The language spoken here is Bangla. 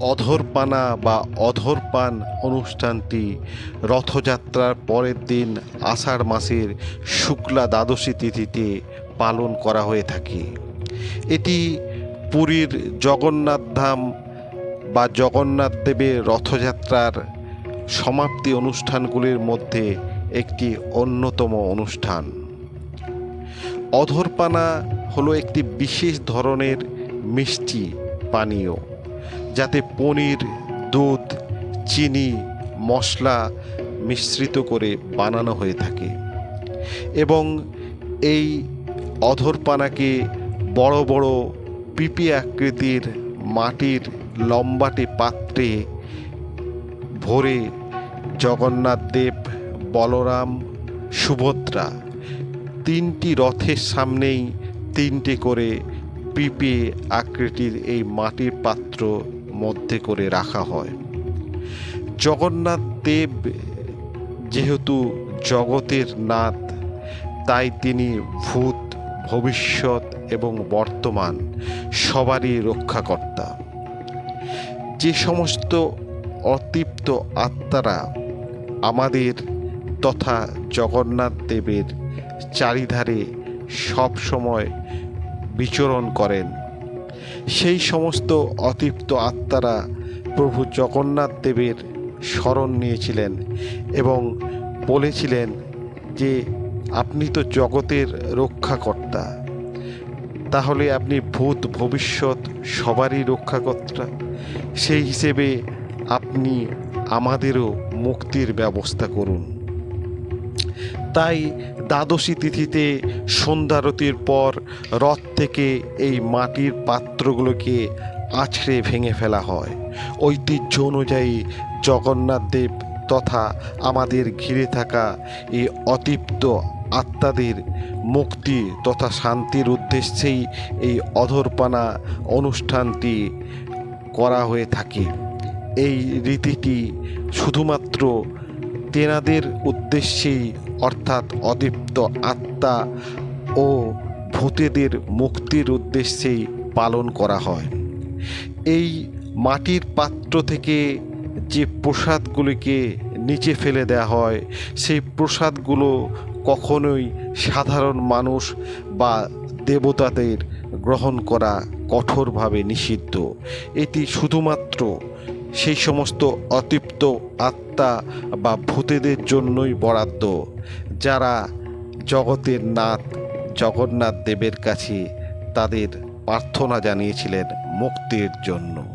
অধরপানা বা অধরপান অনুষ্ঠানটি রথযাত্রার পরের দিন আষাঢ় মাসের শুক্লা দ্বাদশী তিথিতে পালন করা হয়ে থাকে। এটি পুরীর জগন্নাথ ধাম বা জগন্নাথ দেবের রথযাত্রার সমাপ্তি অনুষ্ঠানগুলির মধ্যে একটি অন্যতম অনুষ্ঠান। অধরপানা হলো একটি বিশেষ ধরনের মিষ্টি পানীয়। যাতে পনির, দুধ, চিনি, মশলা মিশ্রিত করে বানানো হয়ে থাকে। এবং এই অধরপানাকে বড় বড় পিপি আকৃতির মাটির লম্বাটে পাত্রে ভরে জগন্নাথ দেব, বলরাম, সুভদ্রা তিনটি রথের সামনেই তিনটে করে পিপে আকৃতির এই মাটির পাত্র মধ্যে করে রাখা হয়। জগন্নাথ দেব যেহেতু জগতের নাথ, তাই তিনি ভূত, ভবিষ্যৎ এবং বর্তমান সবারই রক্ষাকর্তা। যে সমস্ত অতৃপ্ত আত্মারা আমাদের তথা জগন্নাথ দেবের চারিধারে সব সময় বিচরণ করেন। সেই সমস্ত অতৃপ্ত আত্মারা প্রভু জগন্নাথ দেবের শরণ নিয়েছিলেন এবং বলেছিলেন যে, আপনি তো জগতের রক্ষাকর্তা। তাহলে আপনি ভূত ভবিষ্যৎ সবারই রক্ষাকর্তা। সেই হিসেবে আপনি আমাদেরও মুক্তির ব্যবস্থা করুন। তাই দ্বাদশী তিথিতে সন্ধ্যারতির পর রথ থেকে এই মাটির পাত্রগুলোকে আছড়ে ভেঙে ফেলা হয়। ঐতিহ্য অনুযায়ী জগন্নাথ দেব তথা আমাদের ঘিরে থাকা এই অতৃপ্ত আত্মাদের মুক্তি তথা শান্তির উদ্দেশ্যেই এই অধরপানা অনুষ্ঠানটি করা হয়ে থাকে। এই রীতিটি শুধুমাত্র তেনাদের উদ্দেশ্যেই অর্থাৎ অদীপ্ত আত্মা ও ভূতেদের মুক্তির উদ্দেশ্যেই পালন করা হয়। এই মাটির পাত্র থেকে যে প্রসাদগুলিকে নিচে ফেলে দেওয়া হয়, সেই প্রসাদগুলো কখনোই সাধারণ মানুষ বা দেবতাদের গ্রহণ করা কঠোরভাবে নিষিদ্ধ। এটি শুধুমাত্র সেই সমস্ত অতৃপ্ত আত্মা বা ভূতেদের জন্যই বরাদ্দ, যারা জগতের নাথ, জগন্নাথ দেবের কাছে তাদের প্রার্থনা জানিয়েছিলেন মুক্তির জন্য।